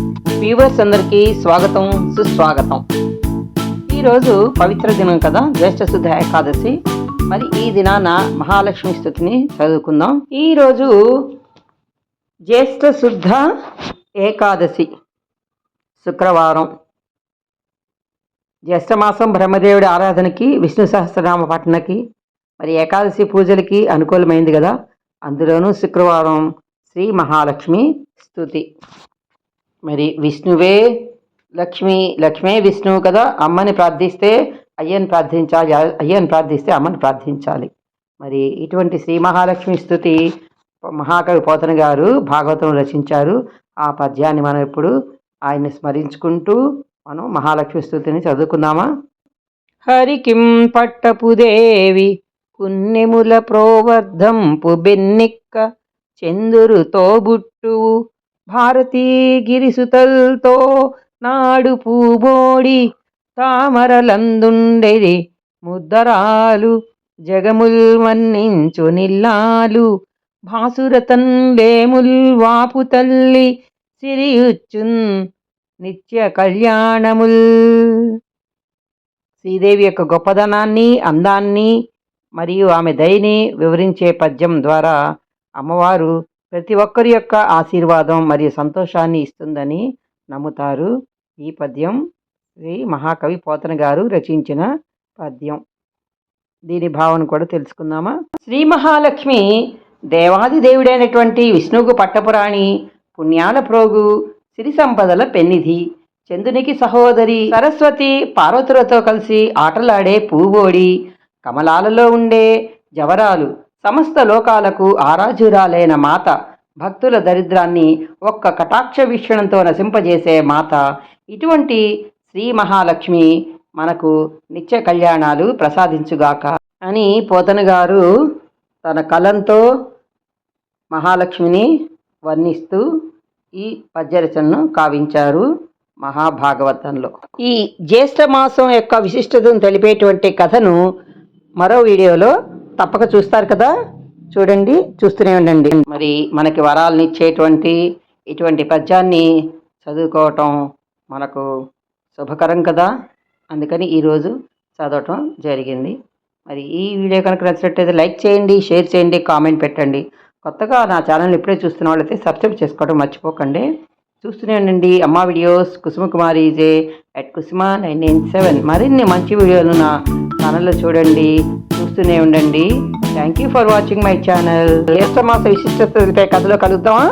Viewers అందరికీ స్వాగతం సుస్వాగతం. ఈరోజు పవిత్ర దినం కదా జ్యేష్ఠ శుద్ధ ఏకాదశి. మరి ఈ దినాన మహాలక్ష్మి స్థుతిని చదువుకుందాం. ఈరోజు జ్యేష్ఠ శుద్ధ ఏకాదశి శుక్రవారం. జ్యేష్ఠమాసం బ్రహ్మదేవుడి ఆరాధనకి విష్ణు సహస్రనామ పఠనకి మరి ఏకాదశి పూజలకి అనుకూలమైంది కదా. అందులోనూ శుక్రవారం శ్రీ మహాలక్ష్మి స్థుతి. మరి విష్ణువే లక్ష్మి లక్ష్మే విష్ణువు కదా అమ్మని ప్రార్థిస్తే అయ్యని ప్రార్థించాలి అయ్యని ప్రార్థిస్తే అమ్మని ప్రార్థించాలి. మరి ఇటువంటి శ్రీ మహాలక్ష్మి స్థుతి మహాకవి పోతన గారు భాగవతం రచించారు. ఆ పద్యాన్ని మనం ఇప్పుడు ఆయన్ని స్మరించుకుంటూ మనం మహాలక్ష్మి స్థుతిని చదువుకుందామా? హరికిం పట్టపుదేవి పుణ్యముల ప్రోవర్ధంపు బెన్నెక్క చందురు బుట్టువు భారతీ గిరిసుతల్తో నాడు పూబోడి తామరలందుండెది ముద్దరాలు జగముల్ మన్నించు నిల్లాలు భాసురతన్ వాపు తల్లి సిరియుచ్చున్ నిత్య కళ్యాణముల్. శ్రీదేవి యొక్క గొప్పదనాన్ని అందాన్ని మరియు ఆమె దయని వివరించే పద్యం ద్వారా అమ్మవారు ప్రతి ఒక్కరి యొక్క ఆశీర్వాదం మరియు సంతోషాన్ని ఇస్తుందని నమ్ముతారు. ఈ పద్యం శ్రీ మహాకవి పోతన గారు రచించిన పద్యం. దీని భావన కూడా తెలుసుకుందామా? శ్రీ మహాలక్ష్మి దేవాది దేవుడైనటువంటి విష్ణువుకు పట్టపురాణి పుణ్యాల ప్రోగు సిరి సంపదల పెన్నిధి చందునికి సహోదరి సరస్వతి పార్వతులతో కలిసి ఆటలాడే పూబోడి కమలాలలో ఉండే జవరాలు సమస్త లోకాలకు ఆరాజురాలైన మాత భక్తుల దరిద్రాన్ని ఒక్క కటాక్ష వీక్షణంతో నశింపజేసే మాత ఇటువంటి శ్రీ మహాలక్ష్మి మనకు నిత్య కళ్యాణాలు ప్రసాదించుగాక అని పోతన గారు తన కలంతో మహాలక్ష్మిని వర్ణిస్తూ ఈ పద్యరచనను కావించారు మహాభాగవతంలో. ఈ జ్యేష్ఠ మాసం యొక్క విశిష్టతను తెలిపేటువంటి కథను మరో వీడియోలో తప్పక చూస్తారు కదా? చూడండి చూస్తూనే ఉండండి. మరి మనకి వరాలను ఇచ్చేటువంటి ఇటువంటి పద్యాన్ని చదువుకోవటం మనకు శుభకరం కదా? అందుకని ఈరోజు చదవటం జరిగింది. మరి ఈ వీడియో కనుక నచ్చినట్టయితే లైక్ చేయండి షేర్ చేయండి కామెంట్ పెట్టండి. కొత్తగా నా ఛానల్ ఇప్పుడే చూస్తున్న వాళ్ళైతే సబ్స్క్రైబ్ చేసుకోవడం మర్చిపోకండి. చూస్తూనే ఉండండి. అమ్మ videos Kusuma Kumari EJ at Kusuma nine nine seven. మరిన్ని మంచి వీడియోలు నా ఛానల్లో చూడండి. చూస్తూనే ఉండండి. Thank you for watching my channel జ్యేష్ఠ మాస విశిష్ట కథలో కలుద్దామా?